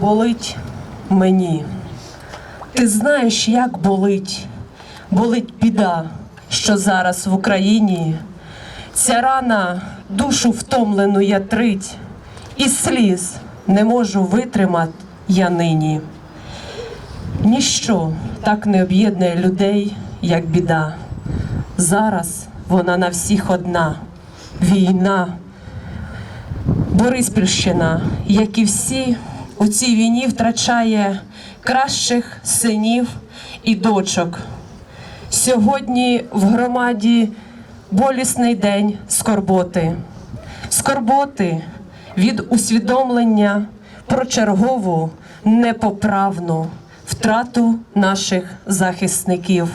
болить мені. Ти знаєш, як болить, болить біда, що зараз в Україні. Ця рана душу втомлену ятрить, і сліз не можу витримати я нині. Ніщо так не об'єднує людей, як біда. Зараз вона на всіх одна війна. Бориспільщина, як і всі, у цій війні втрачає кращих синів і дочок. Сьогодні в громаді болісний день скорботи, скорботи від усвідомлення про чергову непоправну втрату наших захисників.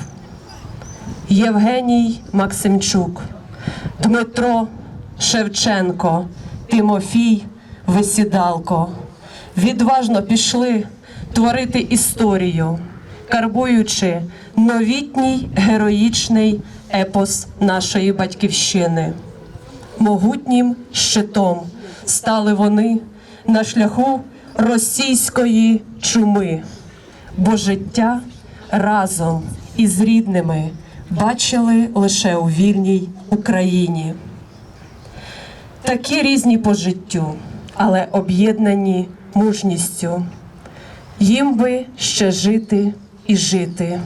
Євгеній Максимчук, Дмитро Шевченко, Тимофій Висідалко відважно пішли творити історію, карбуючи новітній героїчний епос нашої батьківщини. Могутнім щитом стали вони на шляху російської чуми, бо життя разом із рідними бачили лише у вільній Україні. Такі різні по життю, але об'єднані мужністю. Їм би ще жити і жити,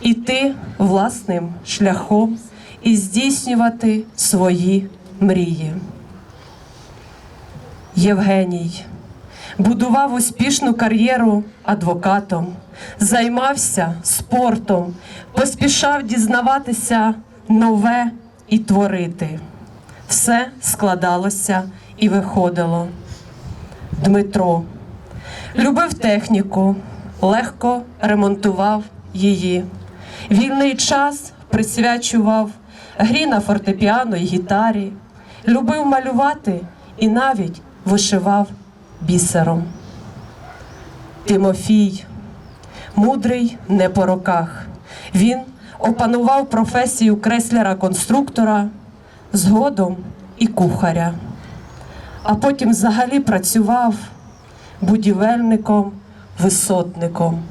іти власним шляхом і здійснювати свої мрії. Євгеній будував успішну кар'єру адвокатом, займався спортом, поспішав дізнаватися нове і творити. Все складалося і виходило. Дмитро любив техніку, легко ремонтував її. Вільний час присвячував грі на фортепіано й гітарі, любив малювати і навіть вишивав бісером. Тимофій, мудрий не по роках. Він опанував професію кресляра-конструктора, згодом і кухаря, а потім взагалі працював будівельником, висотником.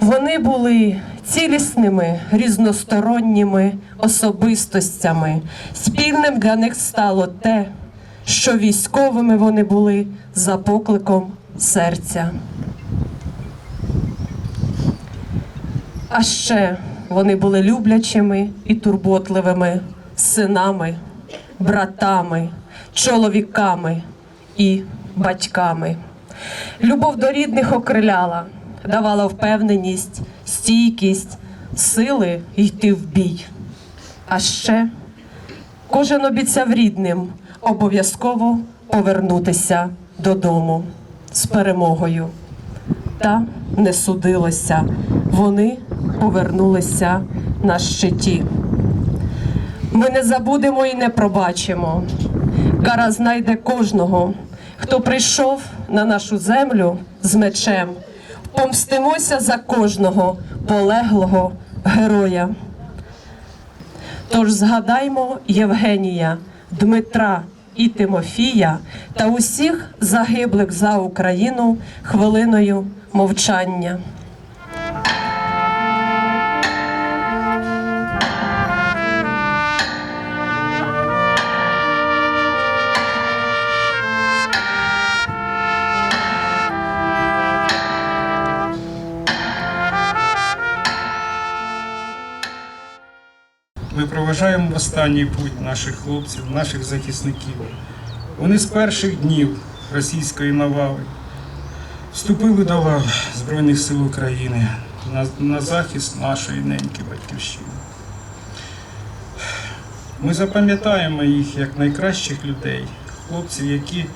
Вони були цілісними різносторонніми особистостями. Спільним для них стало те, що військовими вони були за покликом серця. А ще вони були люблячими і турботливими синами, братами, чоловіками і батьками. Любов до рідних окриляла, давала впевненість, стійкість, сили йти в бій. А ще кожен обіцяв рідним обов'язково повернутися додому з перемогою. Та не судилося. Вони повернулися на щиті. Ми не забудемо і не пробачимо. Кара знайде кожного, хто прийшов на нашу землю з мечем. Помстимося за кожного полеглого героя. Тож згадаймо Євгенія, Дмитра і Тимофія та усіх загиблих за Україну хвилиною мовчання. Ми проважаємо останній путь наших хлопців, наших захисників. Вони з перших днів російської навали вступили до лав Збройних сил України на, на захист нашої неньки батьківщини. Ми запам'ятаємо їх як найкращих людей, хлопців, які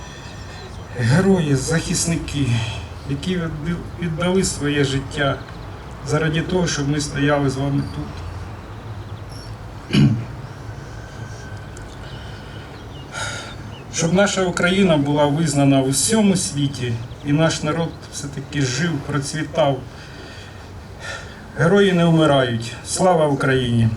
герої, захисники, які віддали своє життя заради того, щоб ми стояли з вами тут. Щоб наша Україна була визнана в усьому світі і наш народ все-таки жив, процвітав. Герої не вмирають. Слава Україні!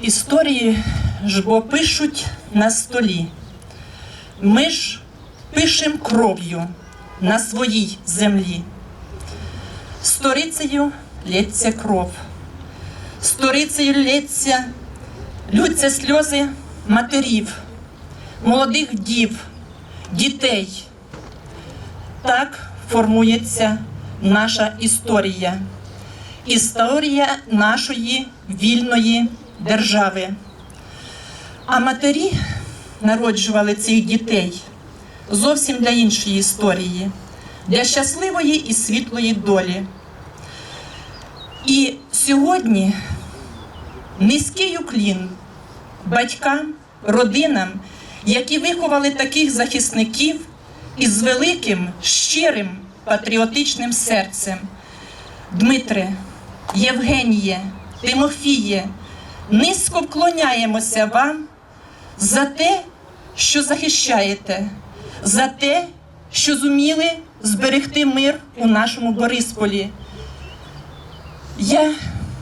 Історії ж бо пишуть на столі. Ми ж пишем кров'ю на своїй землі. Сторицею лється кров, сторицею лється, лються сльози матерів, молодих дів, дітей. Так формується наша історія, історія нашої вільної держави. А матері народжували цих дітей зовсім для іншої історії, для щасливої і світлої долі. І сьогодні низький уклін батькам, родинам, які виховали таких захисників із великим, щирим патріотичним серцем. Дмитре, Євгеніє, Тимофіє, низько вклоняємося вам за те, що захищаєте, за те, що зуміли зберегти мир у нашому Борисполі. Я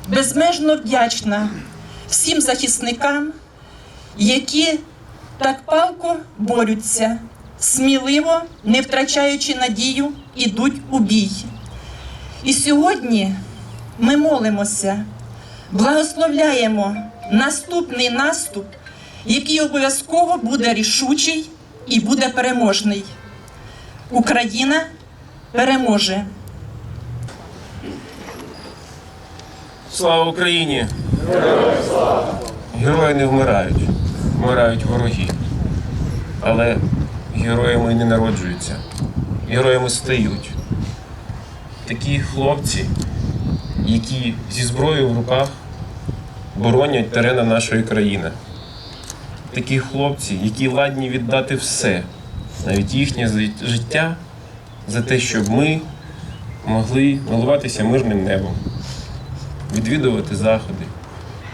безмежно вдячна всім захисникам, які так палко борються, сміливо, не втрачаючи надію, ідуть у бій. І сьогодні ми молимося, благословляємо наступний наступ, який обов'язково буде рішучий і буде переможний. Україна переможе. Слава Україні! Герої не вмирають, вмирають вороги. Але героями не народжуються, героями стають. Такі хлопці, які зі зброєю в руках боронять терени нашої країни. Такі хлопці, які ладні віддати все, навіть їхнє життя, за те, щоб ми могли милуватися мирним небом відвідувати заходи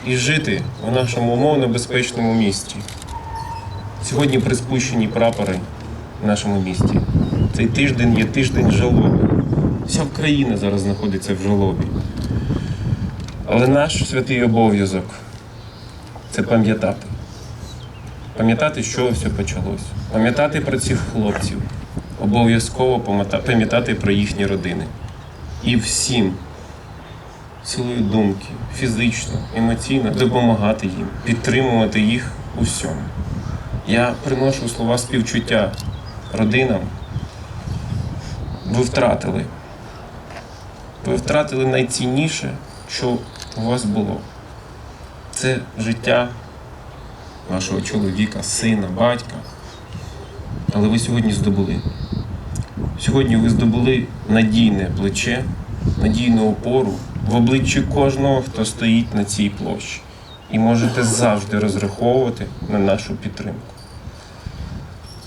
і жити у нашому умовно безпечному місті. Сьогодні приспущені прапори в нашому місті. Цей тиждень є тиждень жалоби. Вся Україна зараз знаходиться в жалобі. Але наш святий обов'язок це пам'ятати. Пам'ятати, з чого все почалось. Пам'ятати про цих хлопців. Обов'язково пам'ятати про їхні родини. І всім силою думки, фізично, емоційно допомагати їм, підтримувати їх у всьому. Я приношу слова співчуття родинам. Ви втратили. Ви втратили найцінніше, що у вас було. Це життя вашого чоловіка, сина, батька. Але ви сьогодні здобули. Сьогодні ви здобули надійне плече, надійну опору в обличчі кожного, хто стоїть на цій площі. І можете завжди розраховувати на нашу підтримку.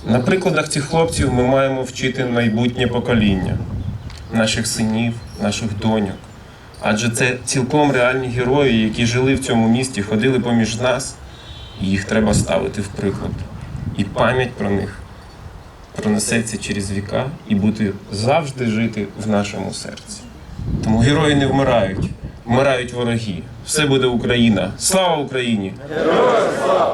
На прикладах цих хлопців ми маємо вчити майбутнє покоління наших синів, наших доньок. Адже це цілком реальні герої, які жили в цьому місті, ходили поміж нас, і їх треба ставити в приклад. І пам'ять про них пронесеться через віка і буде завжди жити в нашому серці. Тому герої не вмирають, вмирають вороги. Все буде Україна. Слава Україні! Глибиною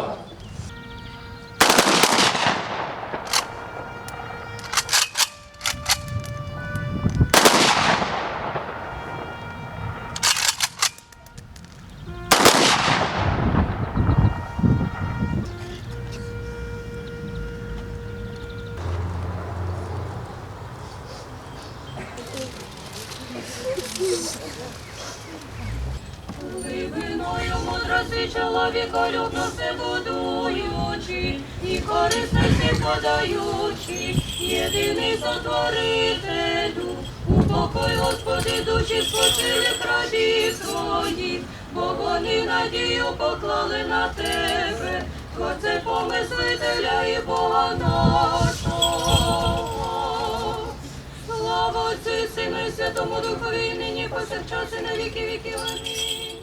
мудрости чоловіка любності будуючи, і корисності подаючи, єдиний сотворителю, упокой, Господи, душі спочилих рабів своїх, бо вони надію поклали на тебе, Отце помислителя і Бога нашого. Слава Отцю Сину і Святому Духові, нині повсякчас і на віки віків. Амінь.